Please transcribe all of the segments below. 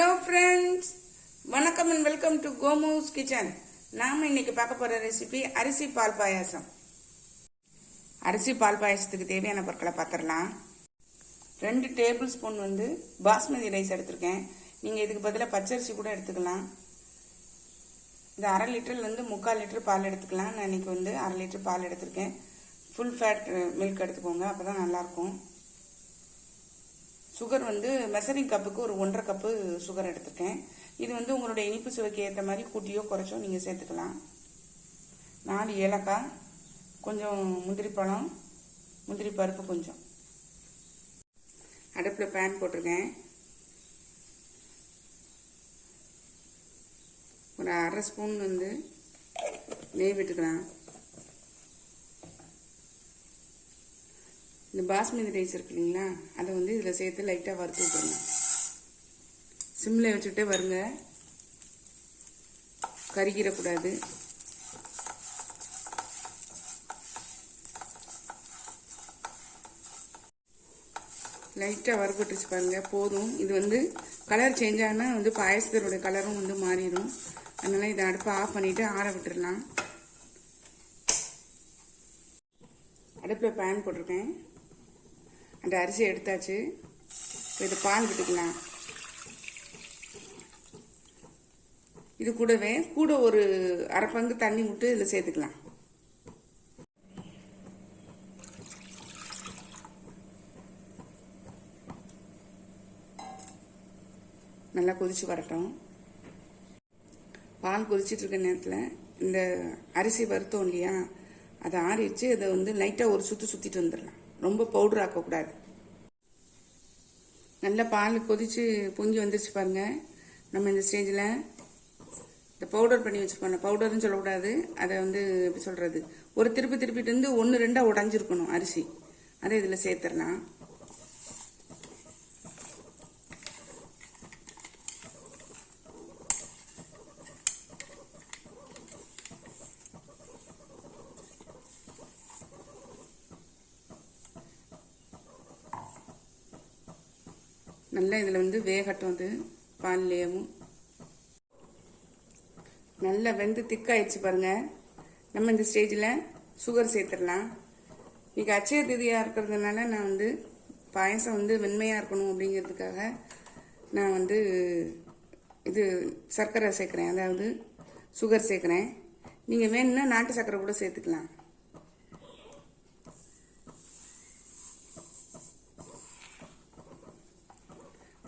Hello friends வணக்கம் and welcome to கோமூஸ் kitchen நாம் இன்னைக்கு பார்க்க போகிற ரெசிபி அரிசி பால் பாயாசம். அரிசி பால் பாயாசத்துக்கு தேவையான பொருட்களை பார்த்துடலாம். ரெண்டு டேபிள் ஸ்பூன் வந்து பாஸ்மதி ரைஸ் எடுத்திருக்கேன். நீங்கள் இதுக்கு பதிலாக பச்சரிசி கூட எடுத்துக்கலாம். இது அரை லிட்டர்லேருந்து முக்கால் லிட்டர் பால் எடுத்துக்கலாம். நான் இன்னைக்கு வந்து அரை லிட்டர் பால் எடுத்திருக்கேன். ஃபுல் ஃபேட் மில்க் எடுத்துக்கோங்க. அப்போ தான் நல்லாயிருக்கும். சுகர் வந்து மெசரிங் கப்புக்கு ஒரு ஒன்றரை கப்பு சுகர் எடுத்துருக்கேன். இது வந்து உங்களுடைய இனிப்பு சுவைக்கு ஏற்ற மாதிரி கூட்டியோ குறைச்சோ நீங்கள் சேர்த்துக்கலாம். நாலு ஏலக்காய் கொஞ்சம் முந்திரி பழம் முந்திரி பருப்பு கொஞ்சம். அடுப்பில் பேன் போட்டிருக்கேன். ஒரு அரை ஸ்பூன் வந்து நெய் விட்டுக்கலாம். இந்த பாஸ்மதி ரைஸ் இருக்கு இல்லைங்களா அதை வந்து இதில் சேர்த்து லைட்டாக வறுத்து விட்டுருங்க. சிம்மில் வச்சுட்டே வருங்க. கருகிடக்கூடாது. லைட்டாக வறுபட்டுச்சு பாருங்கள் போதும். இது வந்து கலர் சேஞ்ச் ஆனால் வந்து பாயசத்தோட கலரும் வந்து மாறிடும். அதனால் இதை அடுப்பை ஆஃப் பண்ணிவிட்டு ஆற விட்டுடலாம் அடுப்பில் பேன் போட்டிருக்கேன். அந்த அரிசி எடுத்தாச்சு. இப்போ இது பால் விட்டுக்கலாம். இது கூடவே கூட ஒரு அரை பங்கு தண்ணி விட்டு இதில் சேர்த்துக்கலாம். நல்லா கொதிச்சு வரட்டும். பால் கொதிச்சிட்டு இருக்க நேரத்தில் இந்த அரிசி வறுத்தோம் இல்லையா? அதை ஆறிச்சு அதை வந்து லைட்டாக ஒரு சுற்றி சுற்றிட்டு வந்துடலாம். ரொம்ப பவுடர் ஆக்கக்கூடாது. நல்லா பால் கொதிச்சு பொங்கி வந்துருச்சு பாருங்க. நம்ம இந்த ஸ்டேஜில் இந்த பவுடர் பண்ணி வச்சுருப்போம் பவுடர்னு சொல்லக்கூடாது. அதை வந்து எப்படி சொல்கிறது ஒரு திருப்பி திருப்பிட்டு வந்து ஒன்று ரெண்டாக உடஞ்சிருக்கணும் அரிசி. அதை இதில் சேர்த்துடலாம். நல்லா இதில் வந்து வேகட்டும் அது பால்லேயும் நல்லா வெந்து திக்காயிடுச்சு பாருங்க. நம்ம இந்த ஸ்டேஜில் சுகர் சேர்த்துடலாம். இன்றைக்கி அச்சய திதியாக இருக்கிறதுனால நான் வந்து பாயசம் வந்து வெண்மையாக இருக்கணும் அப்படிங்கிறதுக்காக நான் வந்து இது சர்க்கரை சேர்க்குறேன். அதாவது சுகர் சேர்க்குறேன். நீங்கள் வேணும்னா நாட்டு சர்க்கரை கூட சேர்த்துக்கலாம்.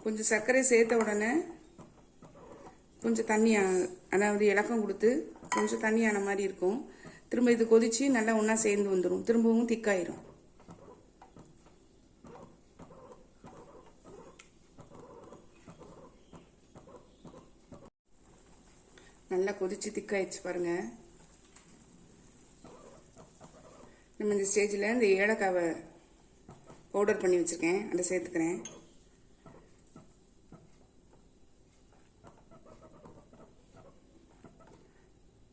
கொஞ்சம் சர்க்கரை சேர்த்த உடனே கொஞ்சம் தண்ணி அதாவது இலக்கம் கொடுத்து கொஞ்சம் தண்ணி ஆன மாதிரி இருக்கும். திரும்ப இது கொதித்து நல்லா ஒன்றா சேர்ந்து வந்துடும் திரும்பவும் திக்காயிரும். நல்லா கொதிச்சு திக்காயிடுச்சு பாருங்க. நம்ம இந்த ஸ்டேஜில் இந்த ஏலக்காவை பவுடர் பண்ணி வச்சுருக்கேன். அதை சேர்த்துக்கிறேன்.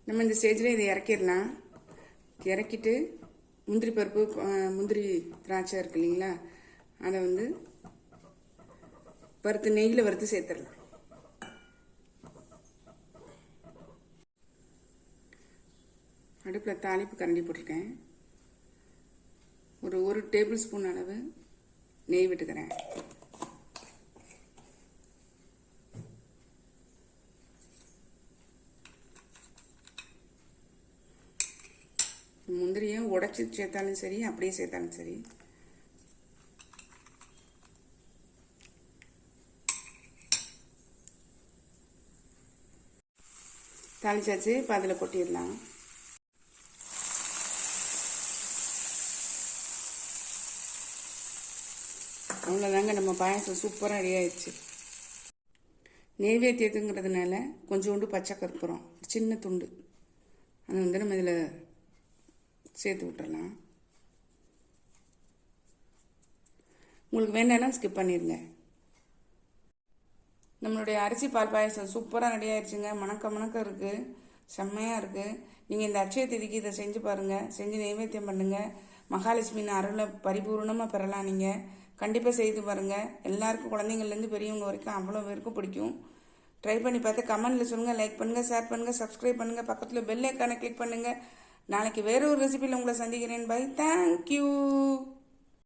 நம்ம இந்த ஸ்டேஜில் இதை இறக்கிடலாம். இறக்கிட்டு முந்திரி பருப்பு முந்திரி திராட்சை இருக்கு இல்லைங்களா? அதை வந்து வறுத்து நெய்யில் வறுத்து சேர்த்துடலாம். அடுப்பில் தாளிப்பு கரண்டி போட்டிருக்கேன். ஒரு ஒரு டேபிள் ஸ்பூன் அளவு நெய் விட்டுக்கிறேன். முந்திரியும் உடைச்சி சேர்த்தாலும் சரி அப்படியே சேர்த்தாலும் சரி. தாளிச்சாச்சு இப்போ அதில் கொட்டிடலாம். அவ்வளோதாங்க நம்ம பாயசம் சூப்பராக ரெடி ஆயிடுச்சு. நெய்வேத்தியத்துங்கிறதுனால கொஞ்சோண்டு பச்சை கற்பூரம் சின்ன துண்டு. அது வந்து நம்ம இதில் சேர்த்து விட்டுறலாம். உங்களுக்கு வேண்டாம்னா ஸ்கிப் பண்ணிடுங்க நம்மளுடைய அரிசி பால் பாயசம் சூப்பராக ரெடி ஆயிடுச்சுங்க மணக்க மணக்க இருக்குது செம்மையாக இருக்குது நீங்கள் இந்த அச்சய திதிக்கு இதை செஞ்சு பாருங்கள் செஞ்சு நைவேத்தியம் பண்ணுங்கள் மகாலட்சுமியின் அருளை பரிபூர்ணமாக பெறலாம் நீங்கள் கண்டிப்பாக செய்து பாருங்கள் எல்லாருக்கும் குழந்தைங்கள்லேருந்து பெரியவங்க வரைக்கும் அவ்வளோ பேருக்கும் பிடிக்கும். ட்ரை பண்ணி பார்த்து கமெண்ட்டில் சொல்லுங்கள் லைக் பண்ணுங்கள் ஷேர் பண்ணுங்கள் சப்ஸ்கிரைப் பண்ணுங்கள் பக்கத்தில் பெல் ஐக்கானை கிளிக் பண்ணுங்கள் நாளைக்கு வேற ஒரு ரெசிபியில் உங்களை சந்திக்கிறேன். By thank you